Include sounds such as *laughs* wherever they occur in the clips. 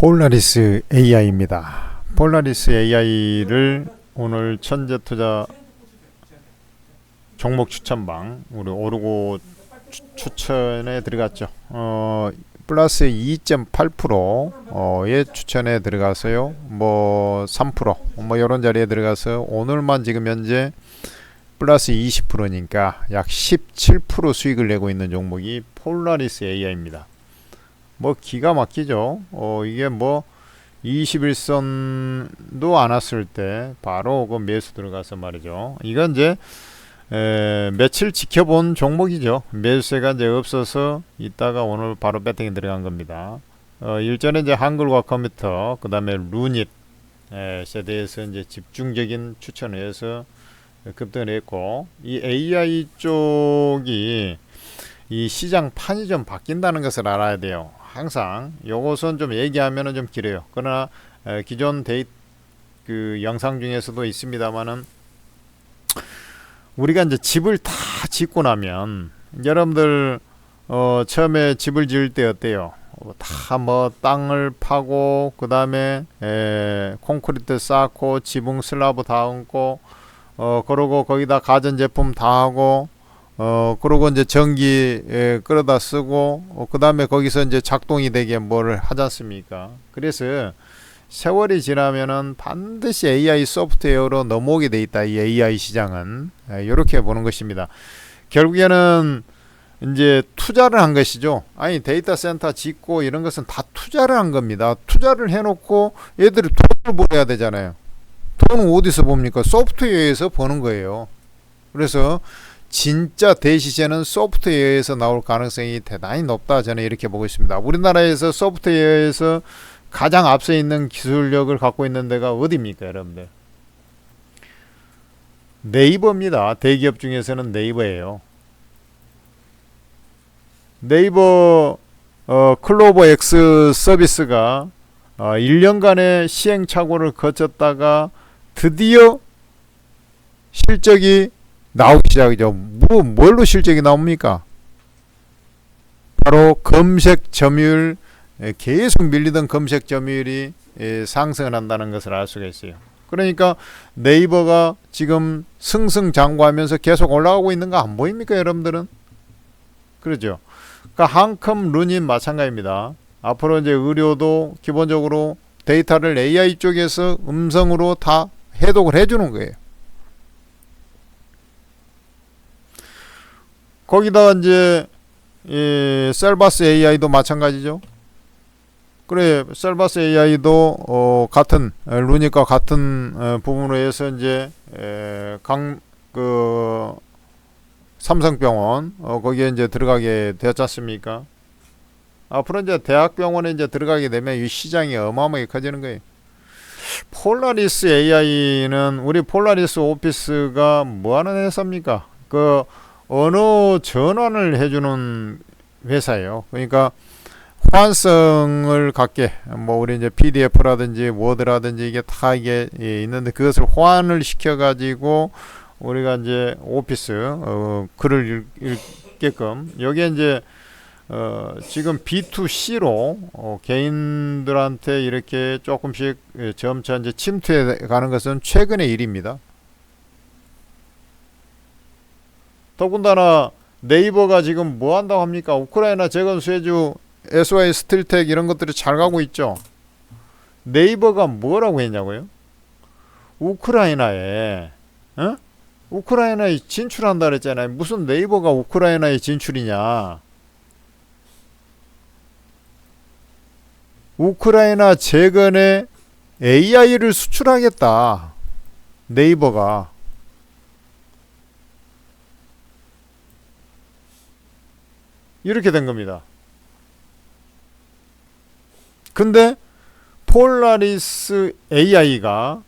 폴라리스 AI입니다. 폴라리스 AI를 오늘 천재 투자 종목 추천방 우리 오르고 추, 추천에 들어갔죠. 어 플러스 2.8%의 추천에 들어가서요. 뭐 3%뭐 이런 자리에 들어가서 오늘만 지금 현재 플러스 20%니까 약 17% 수익을 내고 있는 종목이 폴라리스 AI입니다. 뭐 기가 막히죠. 어 이게 뭐 21선도 안 왔을 때 바로 그 매수 들어가서 말이죠. 이건 이제 에, 며칠 지켜본 종목이죠. 매수세가 이제 없어서 이따가 오늘 바로 배팅이 들어간 겁니다. 어, 일전에 이제 한글과 컴퓨터, 그 다음에 루닛 에, 대해서 이제 집중적인 추천을 해서 급등을 했고, 이 AI 쪽이 이 시장 판이 좀 바뀐다는 것을 알아야 돼요. 항상 요것은 좀 얘기하면은 좀 길어요. 그러나 에, 기존 데이 그 영상 중에서도 있습니다만은 우리가 이제 집을 다 짓고 나면 여러분들 어 처음에 집을 지을 때 어때요? 다 뭐 땅을 파고 그 다음에 콘크리트 쌓고 지붕 슬라브 다 얹고 어 그러고 거기다 가전 제품 다 하고 어 그러고 이제 전기 에, 끌어다 쓰고 어, 그 다음에 거기서 이제 작동이 되게 뭐를 하지 않습니까? 그래서 세월이 지나면은 반드시 AI 소프트웨어로 넘어오게 돼 있다. 이 AI 시장은 이렇게 보는 것입니다. 결국에는 이제 투자를 한 것이죠. 아니 데이터 센터 짓고 이런 것은 다 투자를 한 겁니다. 투자를 해놓고 얘들이 돈을 벌어야 되잖아요. 돈은 어디서 봅니까? 소프트웨어에서 버는 거예요. 그래서 진짜 대시제는 소프트웨어에서 나올 가능성이 대단히 높다 저는 이렇게 보고 있습니다. 우리나라에서 소프트웨어에서 가장 앞서 있는 기술력을 갖고 있는 데가 어디입니까, 여러분들? 네이버입니다. 대기업 중에서는 네이버예요. 네이버 어, 클로버 X 서비스가 어, 1년간의 시행착오를 거쳤다가 드디어 실적이 나오기 시작이죠. 뭐, 뭘로 실적이 나옵니까? 바로 검색 점유율 계속 밀리던 검색 점유율이 상승을 한다는 것을 알 수가 있어요. 그러니까 네이버가 지금 승승장구하면서 계속 올라가고 있는 거 안 보입니까, 여러분들은? 그렇죠. 그러니까 한컴 루닌 마찬가지입니다. 앞으로 이제 의료도 기본적으로 데이터를 AI 쪽에서 음성으로 다 해독을 해주는 거예요. 거기다가 이제 이 셀바스 AI도 마찬가지죠. 그래 셀바스 AI도 어, 같은 루니까 같은 어, 부분으로 해서 이제 강그 삼성병원 어, 거기에 이제 들어가게 되었지 않습니까? 앞으로 이제 대학병원에 이제 들어가게 되면 이 시장이 어마어마하게 커지는 거예요. 폴라리스 AI는 우리 폴라리스 오피스가 뭐 하는 회사입니까? 그 언어 전환을 해주는 회사예요. 그러니까 호환성을 갖게 뭐 우리 이제 PDF라든지 워드라든지 이게 다 이게 있는데 그것을 호환을 시켜 가지고 우리가 이제 오피스 어, 글을 읽, 게끔 여기에 이제 어, 지금 B2C로 어, 개인들한테 이렇게 조금씩 점차 이제 침투해 가는 것은 최근의 일입니다. 더군다나 네이버가 지금 뭐 한다고 합니까? 우크라이나 재건 수혜주 SY 스틸텍 이런 것들이 잘 가고 있죠. 네이버가 뭐라고 했냐고요? 우크라이나에 어? 우크라이나에 진출한다 그랬잖아요. 무슨 네이버가 우크라이나에 진출이냐? 우크라이나 재건에 AI를 수출하겠다. 네이버가 이렇게 된 겁니다. 근데 폴라리스 AI가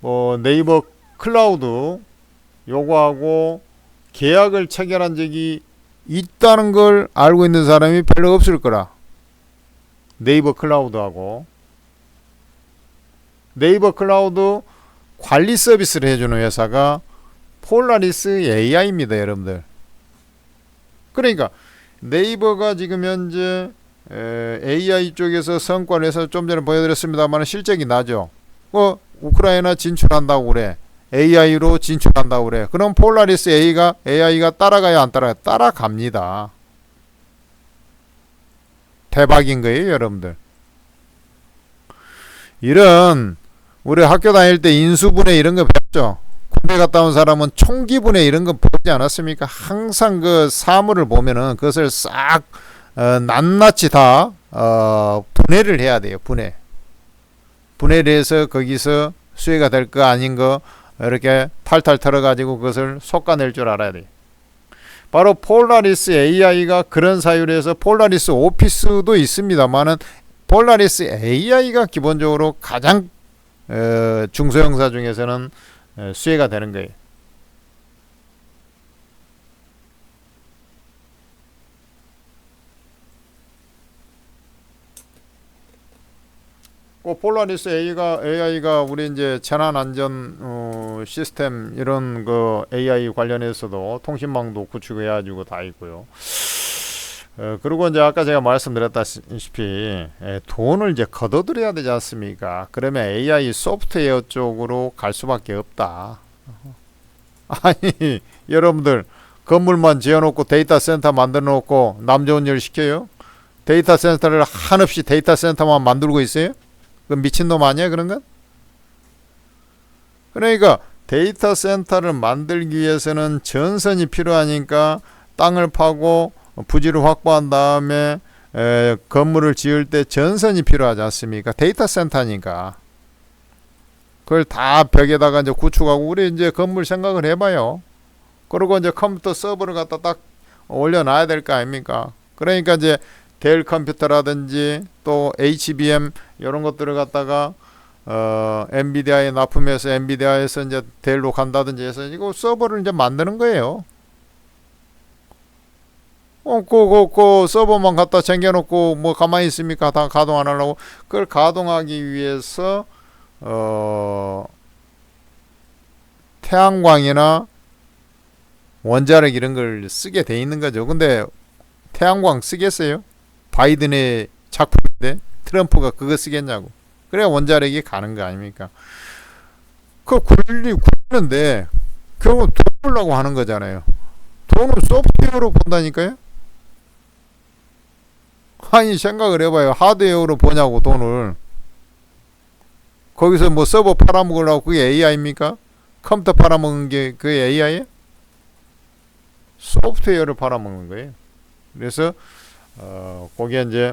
뭐 네이버 클라우드 요거하고 계약을 체결한 적이 있다는 걸 알고 있는 사람이 별로 없을 거라. 네이버 클라우드하고 네이버 클라우드 관리 서비스를 해주는 회사가 폴라리스 AI입니다, 여러분들. 그러니까 네이버가 지금 현재 에, AI 쪽에서 성과를 내서 좀 전에 보여드렸습니다만 실적이 나죠. 어, 우크라이나 진출한다고 그래. AI로 진출한다고 그래. 그럼 폴라리스 A가 AI가 따라가야 안 따라가요? 따라갑니다. 대박인 거예요, 여러분들. 이런 우리 학교 다닐 때 인수분해 이런 거 배웠죠. 군대 갔다 온 사람은 총기분해 이런 거 보지 않았습니까? 항상 그 사물을 보면은 그것을 싹 어, 낱낱이 다 어, 분해를 해야 돼요. 분해. 분해를 해서 거기서 수혜가 될 거 아닌 거 이렇게 탈탈 털어가지고 그것을 솎아낼 줄 알아야 돼요. 바로 폴라리스 AI가 그런 사유로 해서 폴라리스 오피스도 있습니다만은 폴라리스 AI가 기본적으로 가장 어, 중소형사 중에서는 어, 수혜가 되는 거예요. 그 폴라리스 A가 AI가 우리 이제 재난 안전 어, 시스템 이런 그 AI 관련해서도 통신망도 구축해 가지고 다 있고요. 어, 그리고 이제 아까 제가 말씀드렸다시피 에, 돈을 이제 걷어들여야 되지 않습니까? 그러면 AI 소프트웨어 쪽으로 갈 수밖에 없다. 아니 *laughs* 여러분들 건물만 지어놓고 데이터 센터 만들어놓고 남 좋은 일 시켜요? 데이터 센터를 한없이 데이터 센터만 만들고 있어요? 그 미친놈 아니야 그런 건? 그러니까 데이터 센터를 만들기 위해서는 전선이 필요하니까 땅을 파고 부지를 확보한 다음에 에, 건물을 지을 때 전선이 필요하지 않습니까? 데이터 센터니까. 그걸 다 벽에다가 이제 구축하고 우리 이제 건물 생각을 해봐요. 그리고 이제 컴퓨터 서버를 갖다 딱 올려놔야 될 거 아닙니까? 그러니까 이제 델 컴퓨터라든지 또 HBM 이런 것들을 갖다가 어, 엔비디아에 납품해서 엔비디아에서 이제 델로 간다든지 해서 이거 서버를 이제 만드는 거예요. 어, 그, 그, 그 서버만 갖다 챙겨놓고 뭐 가만히 있습니까? 다 가동 안 하려고 그걸 가동하기 위해서 어, 태양광이나 원자력 이런 걸 쓰게 돼 있는 거죠. 근데 태양광 쓰겠어요? 바이든의 작품인데 트럼프가 그거 쓰겠냐고. 그래야 원자력이 가는 거 아닙니까? 그 굴리 굴리는데 결국 돈 벌려고 하는 거잖아요. 돈은 소프트웨어로 본다니까요. 아니 생각을 해봐요. 하드웨어로 보냐고 돈을. 거기서 뭐 서버 팔아먹으려고 그게 AI입니까? 컴퓨터 팔아먹는 게 그게 AI예요? 소프트웨어를 팔아먹는 거예요. 그래서 어, 거기에 이제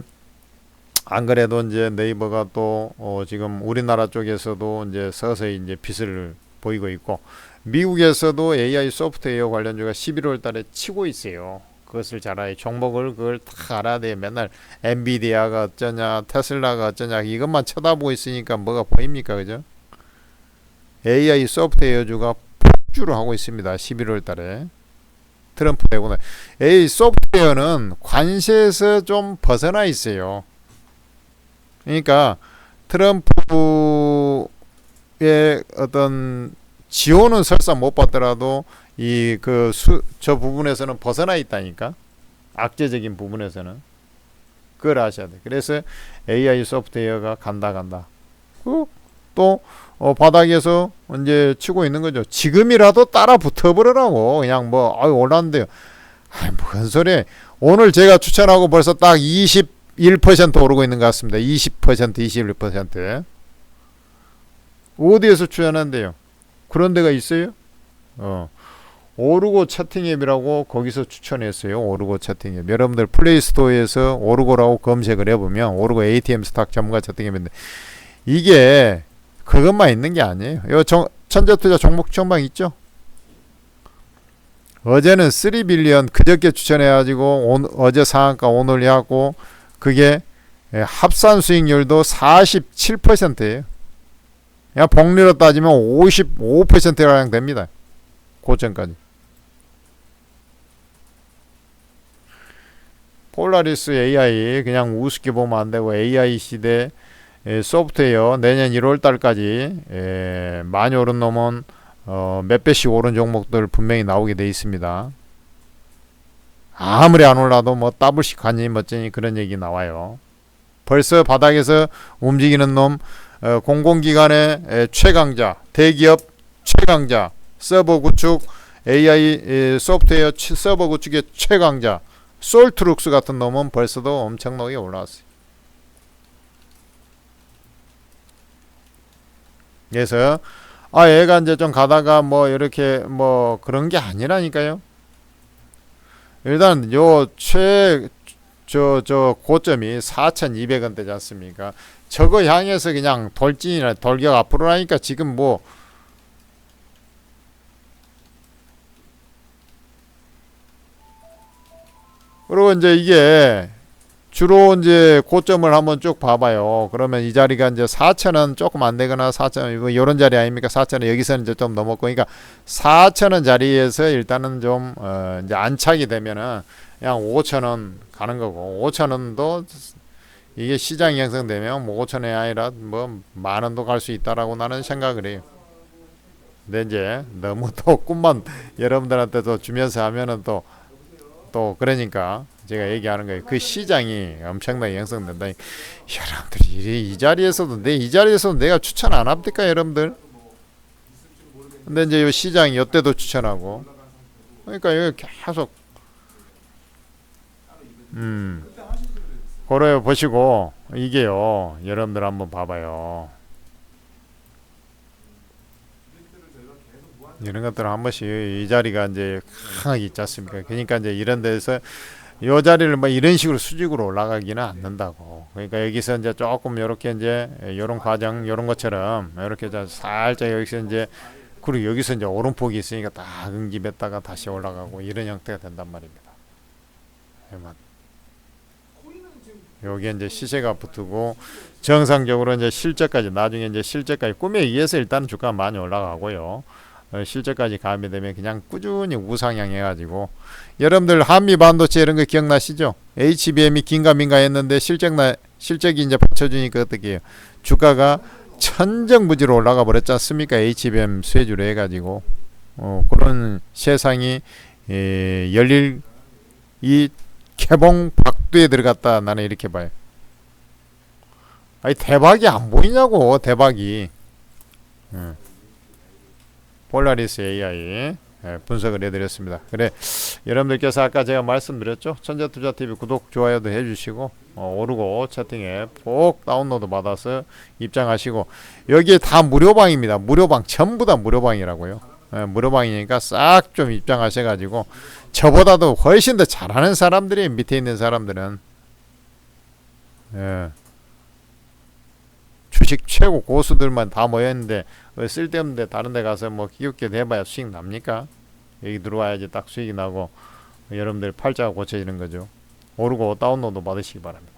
안 그래도 이제 네이버가 또 어, 지금 우리나라 쪽에서도 이제 서서히 이제 빛을 보이고 있고 미국에서도 AI 소프트웨어 관련주가 11월 달에 치고 있어요. 그것을 잘 알아야 종목을 그걸 다 알아야 돼. 맨날 엔비디아가 어쩌냐, 테슬라가 어쩌냐 이것만 쳐다보고 있으니까 뭐가 보입니까, 그죠? AI 소프트웨어 주가 폭주를 하고 있습니다. 11월 달에. 트럼프 되고 나. 이 소프트웨어는 관세에서 좀 벗어나 있어요. 그러니까 트럼프의 어떤 지원은 설사 못 받더라도 이 그 저 부분에서는 벗어나 있다니까 악재적인 부분에서는 그걸 아셔야 돼. 그래서 AI 소프트웨어가 간다 간다. 또 어, 바닥에서 이제 치고 있는 거죠. 지금이라도 따라 붙어버리라고 그냥 뭐 아유 올랐는데요. 아이 무슨 소리? 오늘 제가 추천하고 벌써 딱 21% 오르고 있는 것 같습니다. 20% 21% 어디에서 추천한대요? 그런 데가 있어요? 어. 오르고 채팅 앱이라고 거기서 추천했어요. 오르고 채팅 앱. 여러분들 플레이스토어에서 오르고라고 검색을 해보면 오르고 ATM 스탁 전문가 채팅 앱인데 이게 그것만 있는 게 아니에요. 요 천재투자 종목 전망 있죠? 어제는 3빌리언 그저께 추천해가지고 온, 어제 상한가 오늘 하고 그게 예, 합산 수익률도 47%예요. 그냥 복리로 따지면 55%가량 됩니다. 고점까지. 폴라리스 AI 그냥 우습게 보면 안 되고 AI 시대 에, 소프트웨어 내년 1월 달까지 에, 많이 오른 놈은 어, 몇 배씩 오른 종목들 분명히 나오게 돼 있습니다. 아무리 안 올라도 뭐 더블씩 가니 멋지니 그런 얘기 나와요. 벌써 바닥에서 움직이는 놈 어, 공공기관의 에, 최강자, 대기업 최강자, 서버 구축 AI 에, 소프트웨어 취- 서버 구축의 최강자 솔트룩스 같은 놈은 벌써도 엄청나게 올라왔어요. 그래서 아 얘가 이제 좀 가다가 뭐 이렇게 뭐 그런 게 아니라니까요. 일단 요 최 저저 고점이 4,200원대지 않습니까? 저거 향해서 그냥 돌진이나 돌격 앞으로 하니까 지금 뭐 그리고 이제 이게 주로 이제 고점을 한번 쭉 봐봐요. 그러면 이 자리가 이제 4천원 조금 안 되거나 4천 뭐 이런 자리 아닙니까? 4천원 여기서는 이제 좀 넘었고, 그러니까 4천원 자리에서 일단은 좀 어, 이제 안착이 되면은 그냥 5천원 가는 거고, 5천원도 이게 시장이 형성되면 뭐 5천원이 아니라 뭐 만 원도 갈 수 있다라고 나는 생각을 해요. 근데 이제 너무 또 꿈만 *laughs* 여러분들한테도 주면서 하면은 또 또 그러니까 제가 얘기하는 거예요. 그 시장이 엄청나게 형성된다. 여러분들이 이, 이 자리에서도 내 이 자리에서도 내가 추천 안 합니까, 여러분들? 근데 이제 이 시장이 이때도 추천하고, 그러니까 여기 계속 음 그래 보시고 이게요, 여러분들 한번 봐봐요. 이런 것들은 한 번씩 이 자리가 이제 강하게 있지 않습니까? 그러니까 이제 이런 데서 이 자리를 뭐 이런 식으로 수직으로 올라가기는 않는다고. 그러니까 여기서 이제 조금 이렇게 이제 이런 과정, 이런 것처럼 이렇게 자 살짝 여기서 이제 그리고 여기서 이제 오름폭이 있으니까 딱 응집했다가 다시 올라가고 이런 형태가 된단 말입니다. 여기에 이제 시세가 붙고 정상적으로 이제 실제까지 나중에 이제 실제까지 꿈에 의해서 일단 주가 많이 올라가고요. 어, 실제까지 가게 되면 그냥 꾸준히 우상향 해가지고 여러분들 한미 반도체 이런 거 기억나시죠? HBM이 긴가민가 했는데 실적 나 실적이 이제 받쳐주니까 어떻게 해요? 주가가 천정부지로 올라가 버렸지 않습니까? HBM 수혜주로 해가지고 어, 그런 세상이 에, 열릴 이 개봉 박두에 들어갔다 나는 이렇게 봐요. 아니 대박이 안 보이냐고 대박이. 응. 폴라리스 AI 예, 분석을 해드렸습니다. 그래 여러분들께서 아까 제가 말씀드렸죠. 천재투자TV 구독 좋아요도 해주시고 어, 오르고 채팅에 꼭 다운로드 받아서 입장하시고 여기에 다 무료방입니다. 무료방 전부 다 무료방이라고요. 예, 무료방이니까 싹 좀 입장하셔가지고 저보다도 훨씬 더 잘하는 사람들이 밑에 있는 사람들은 예. 주식 최고 고수들만 다 모였는데 왜 쓸데없는 데 다른 데 가서 뭐 기웃게 해봐야 수익 납니까? 여기 들어와야지 딱 수익이 나고 여러분들 팔자가 고쳐지는 거죠. 오르고 다운로드 받으시기 바랍니다.